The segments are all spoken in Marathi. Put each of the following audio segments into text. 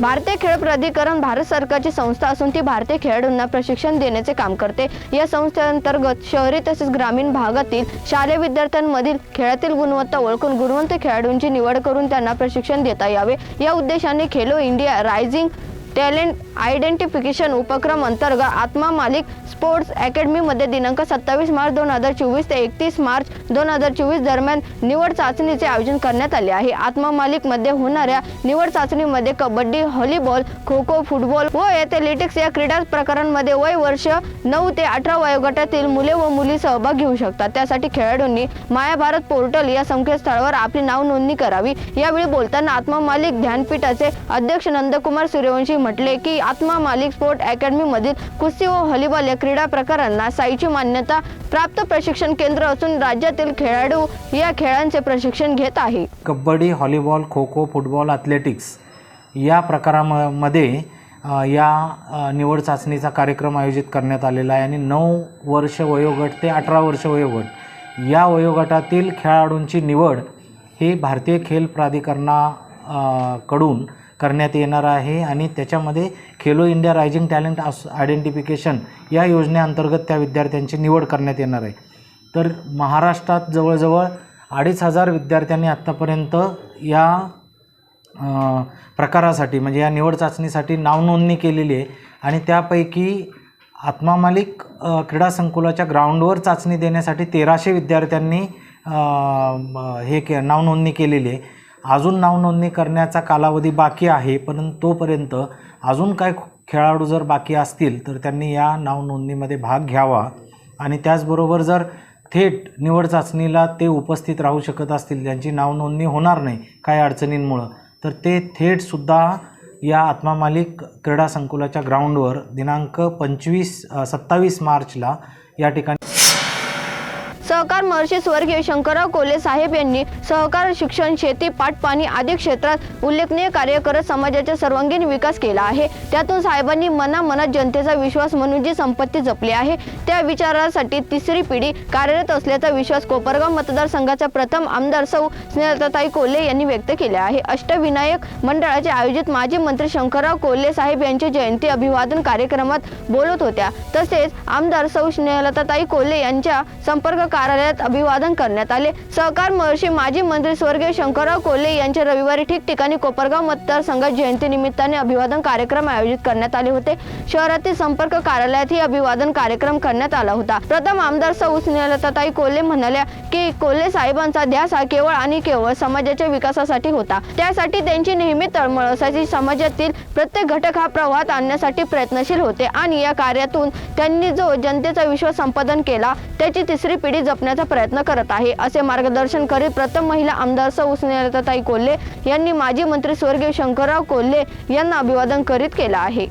भारतीय खेळ प्राधिकरण भारत सरकारची संस्था असून ती भारतीय खेळाडूंना प्रशिक्षण देण्याचे काम करते. या संस्थेअंतर्गत शहरी तसेच ग्रामीण भागातील शालेय विद्यार्थ्यांमधील खेळातील गुणवत्ता ओळखून गुणवंत खेळाडूंची निवड करून त्यांना प्रशिक्षण देता यावे. या उद्देशाने Khelo India rising talent identification उपक्रम अंतर्गत आत्मा मालिक स्पोर्ट्स अकॅडमीमध्ये दिनांक सत्तावीस मार्च दोन हजार चोवीस ते एकतीस मार्च दोन हजार चोवीस दरम्यान निवड चाचणीचे आयोजन करण्यात आले आहे. आत्मा मालिकमध्ये होणाऱ्या निवड चाचणीमध्ये कबड्डी व्हॉलीबॉल खो खो फुटबॉल व एथलेटिक्स या क्रीडा प्रकारांमध्ये वय वर्ष नऊ ते अठरा वयोगटातील मुले व मुली सहभाग घेऊ शकतात. त्यासाठी खेळाडूंनी मायाभारत पोर्टल या संकेतस्थळावर आपली नाव नोंदणी करावी. यावेळी बोलताना आत्मा मालिक ध्यानपीठाचे अध्यक्ष नंदकुमार सूर्यवंशी म्हटले की आत्मा मालिक स्पोर्ट अकॅडमीमधील कुस्ती व व्हॉलीबॉल या क्रीडा प्रकारांना साईची मान्यता प्राप्त प्रशिक्षण केंद्र असून राज्यातील खेळाडू या खेळांचे प्रशिक्षण घेत आहे. Kabaddi volleyball kho kho football athletics या प्रकारामध्ये या निवड चाचणीचा कार्यक्रम आयोजित करण्यात आलेला आहे आणि नऊ वर्ष वयोगट ते अठरा वर्ष वयोगट या वयोगटातील खेळाडूंची निवड ही भारतीय खेल प्राधिकरणा कडून करण्यात येणार आहे आणि त्याच्यामध्ये खेलो इंडिया रायझिंग टॅलेंट अस आयडेंटिफिकेशन या योजनेअंतर्गत त्या विद्यार्थ्यांची निवड करण्यात येणार आहे. तर महाराष्ट्रात जवळजवळ अडीच हजार विद्यार्थ्यांनी आत्तापर्यंत या प्रकारासाठी म्हणजे या निवड चाचणीसाठी नावनोंदणी केलेली आहे आणि त्यापैकी आत्मा मालिक क्रीडा संकुलाच्या ग्राउंडवर चाचणी देण्यासाठी तेराशे विद्यार्थ्यांनी हे के नावनोंदणी केलेली आहे. अजून नावनोंदणी करण्याचा कालावधी बाकी आहे परंतु तोपर्यंत अजून काय खेळाडू जर बाकी असतील तर त्यांनी या नावनोंदणीमध्ये भाग घ्यावा. आणि त्याचबरोबर जर थेट निवड चाचणीला ते उपस्थित राहू शकत असतील त्यांची नावनोंदणी होणार नाही काही अडचणींमुळं तर ते थेटसुद्धा या आत्मा मालिक क्रीडा संकुलाच्या ग्राउंडवर दिनांक पंचवीस सत्तावीस मार्चला या ठिकाणी सहकार महर्षी स्वर्गीय शंकरराव कोले साहेब यांनी सहकार शिक्षण शेती पाटपाणी आदी क्षेत्रात उल्लेखनीय कार्य करत समाजाचा सर्वांगीण विकास केला आहे. त्यातून साहेबांनी मनामनात जनतेचा विश्वास म्हणून जी संपत्ती जपली आहे त्या विचारासाठी तिसरी पिढी कार्यरत असल्याचा विश्वास कोपरगाव मतदारसंघाचा प्रथम आमदार सौ. स्नेहलताई कोल्हे यांनी व्यक्त केला आहे. अष्टविनायक मंडळाचे आयोजित माजी मंत्री शंकरराव कोल्हे साहेब यांच्या जयंती अभिवादन कार्यक्रमात बोलत होत्या. तसेच आमदार सौ. स्नेहलताताई कोल्हे यांच्या संपर्क कार्यालयात अभिवादन करण्यात आले. सहकार महर्षी माजी मंत्री स्वर्गीय शंकरराव कोल्हे यांच्या रविवारी ठिकठिकाणी कोपरगाव मतदारसंघात जयंती निमित्ताने अभिवादन कार्यक्रम आयोजित करण्यात आले होते. शहरातील संपर्क कार्यालयात ही अभिवादन कार्यक्रम करण्यात आला होता. प्रथम आमदार सौ. स्नेहलताताई कोल्हे म्हणाल्या की कोल्हे साहेबांचा ध्यास हा केवळ आणि केवळ समाजाच्या विकासासाठी होता. त्यासाठी त्यांची नेहमी तळमळ असायची. समाजातील प्रत्येक घटक हा प्रवाहात आणण्यासाठी प्रयत्नशील होते आणि या कार्यातून त्यांनी जो जनतेचा विश्वास संपादन केला त्याची तिसरी पिढी जपण्याचा प्रयत्न करत आहे असे मार्गदर्शन करीत प्रथम महिला आमदार सौ स्नेहलताताई कोल्हे यांनी माजी मंत्री स्वर्गीय शंकरराव कोल्हे यांना अभिवादन करीत केलं आहे.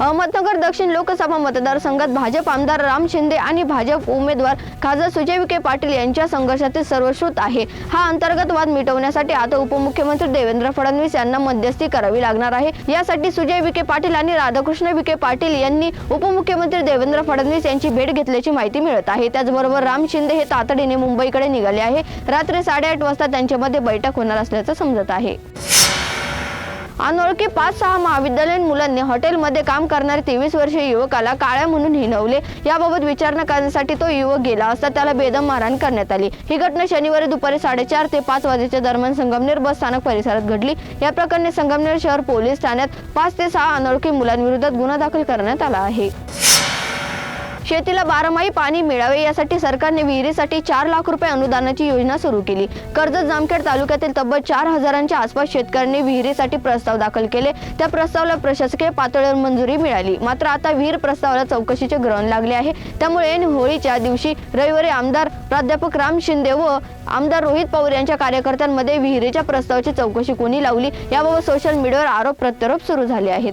अहमदनगर दक्षिण लोकसभा मतदारसंघात भाजप आमदार राम शिंदे आणि भाजप उमेदवार खासदार सुजय विखे पाटील यांच्या संघर्षातील सर्वश्रुत आहे. हा अंतर्गत वाद मिटवण्यासाठी आता उपमुख्यमंत्री देवेंद्र फडणवीस यांना मध्यस्थी करावी लागणार आहे. यासाठी सुजय विखे पाटील आणि राधाकृष्ण विखे पाटील यांनी उपमुख्यमंत्री देवेंद्र फडणवीस यांची भेट घेतल्याची माहिती मिळत आहे. त्याचबरोबर राम शिंदे हे तातडीने मुंबईकडे निघाले आहे. रात्री साडेआठ वाजता त्यांच्यामध्ये बैठक होणार असल्याचं समजत आहे. अनोळखी पाच सहा महाविद्यालयीन मुलांनी हॉटेलमध्ये काम करणाऱ्या तेवीस वर्षीय युवकाला काळ्या म्हणून हिनवले याबाबत विचारणा करण्यासाठी तो युवक गेला असता त्याला बेदम मारहाण करण्यात आली. ही घटना शनिवारी दुपारी साडेचार ते पाच वाजेच्या दरम्यान संगमनेर बस स्थानक परिसरात घडली. या प्रकरणी संगमनेर शहर पोलीस ठाण्यात पाच ते सहा अनोळखी मुलांविरोधात गुन्हा दाखल करण्यात आला आहे. शेतीला बारमाही पाणी मिळावे यासाठी सरकारने विहिरीसाठी चार लाख रुपये अनुदानाची योजना सुरू केली. कर्जत जामखेड तालुक्यातील तब्बल चार हजारांच्या आसपास शेतकऱ्यांनी विहिरीसाठी प्रस्ताव दाखल केले. त्या प्रस्तावाला प्रशासकीय पातळीवर मंजुरी मिळाली. मात्र आता विहीर प्रस्तावाला चौकशीचे ग्रहण लागले आहे. त्यामुळे ऐन होळीच्या दिवशी रविवारी आमदार प्राध्यापक राम शिंदे व आमदार रोहित पवार यांच्या कार्यकर्त्यांमध्ये विहिरीच्या प्रस्तावाची चौकशी कोणी लावली? याबाबत सोशल मीडियावर आरोप प्रत्यारोप सुरू झाले आहेत.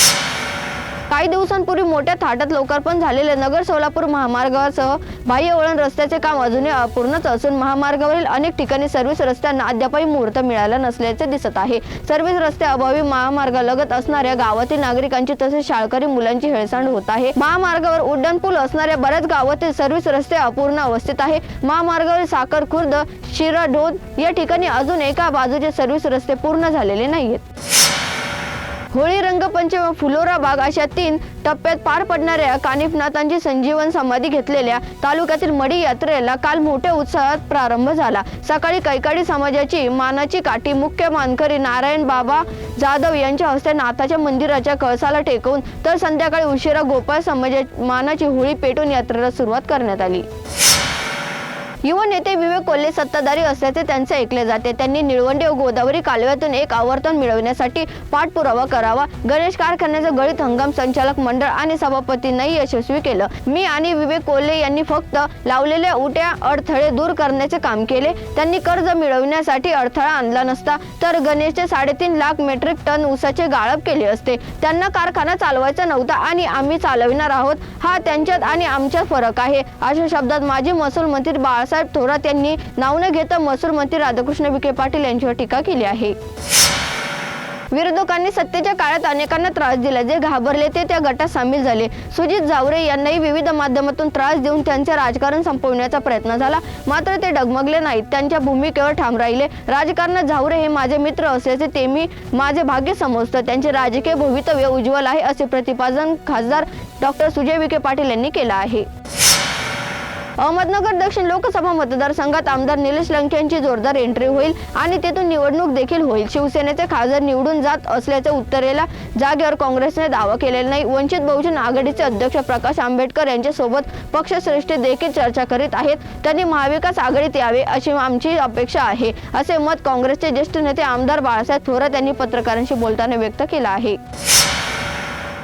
काही दिवसांपूर्वी मोठ्या थाटात लोकार्पण झालेले नगर सोलापूर महामार्गासह बाह्य वळण रस्त्याचे काम अजूनही अपूर्णच असून महामार्गावरील अनेक ठिकाणी सर्व्हिस रस्त्यांना अद्यापही मुहूर्त मिळाला नसल्याचे दिसत आहे. सर्व्हिस रस्ते अभावी महामार्गालगत असणाऱ्या गावातील नागरिकांची तसेच शाळकरी मुलांची हेळसांड होत आहे. महामार्गावर उड्डाणपूल असणाऱ्या बऱ्याच गावातील सर्व्हिस रस्ते अपूर्ण अवस्थेत आहे. महामार्गावरील साखर खुर्द शिराढोद या ठिकाणी अजून एका बाजूचे सर्व्हिस रस्ते पूर्ण झालेले नाहीयेत. होळी रंगपंचमी फुलोरा बाग अशा तीन टप्प्यात पार पडणाऱ्या कानिफनाथांची संजीवन समाधी घेतलेल्या तालुक्यातील मडी यात्रेला काल मोठ्या उत्साहात प्रारंभ झाला. सकाळी कैकाडी समाजाची मानाची काठी मुख्य मानकरी नारायण बाबा जाधव यांच्या हस्ते नाथाच्या मंदिराच्या कळसाला टेकवून तर संध्याकाळी उशिरा गोपाळ समाजा मानाची होळी पेटून यात्रेला सुरुवात करण्यात आली. युवा नेते विवेक कोल्हे सत्ताधारी असल्याचे त्यांचे ऐकले जाते. त्यांनी निळवंडे व गोदावरी कालव्यातून एक आवर्तन मिळवण्यासाठी पाठपुरावा करावा. गणेश कारखान्याचं गळीत हंगाम संचालक मंडळ आणि सभापतींनाही यशस्वी केलं. मी आणि विवेक कोल्हे यांनी फक्त लावलेल्या उट्या अडथळे दूर करण्याचे काम केले. त्यांनी कर्ज मिळवण्यासाठी अडथळा आणला नसता तर गणेशचे साडेतीन लाख मेट्रिक टन ऊसाचे गाळप केले असते. त्यांना कारखाना चालवायचा नव्हता आणि आम्ही चालविणार आहोत. हा त्यांच्यात आणि आमच्यात फरक आहे अशा शब्दात माजी महसूल मंत्री बाळासाहेब थोरात यांनी नाव न घेता महसूल मंत्री राधाकृष्ण विखे पाटील यांच्यावर टीका केली आहे. विरोधकांनी सत्तेच्या काळात अनेकांना त्रास दिला. जे घाबरले ते त्या गटात सामील झाले. सुजित जावरे यांनाही विविध माध्यमातून त्रास देऊन त्यांचे राजकारण संपवण्याचा प्रयत्न झाला. मात्र ते डगमगले नाहीत. त्यांच्या भूमिकेवर ठाम राहिले. राजकारणात जावरे हे माझे मित्र असल्याचे ते मी माझे भाग्य समजतं. त्यांचे राजकीय भवितव्य उज्ज्वल आहे असे प्रतिपादन खासदार डॉक्टर सुजय विखे पाटील यांनी केलं आहे. अहमदनगर दक्षिण लोकसभा मतदारसंघात आमदार निलेश लंके यांची जोरदार एंट्री होईल आणि तेथून निवडणूक देखील होईल. शिवसेनेचे खासदार निवडून जात असल्याच्या उत्तरेला जागेवर काँग्रेसने दावा केलेला नाही. वंचित बहुजन आघाडीचे अध्यक्ष प्रकाश आंबेडकर यांच्यासोबत पक्षश्रेष्ठी देखील चर्चा करीत आहेत. त्यांनी महाविकास आघाडीत यावे अशी आमची अपेक्षा आहे असे मत काँग्रेसचे ज्येष्ठ नेते आमदार बाळासाहेब थोरात यांनी पत्रकारांशी बोलताना व्यक्त केलं आहे.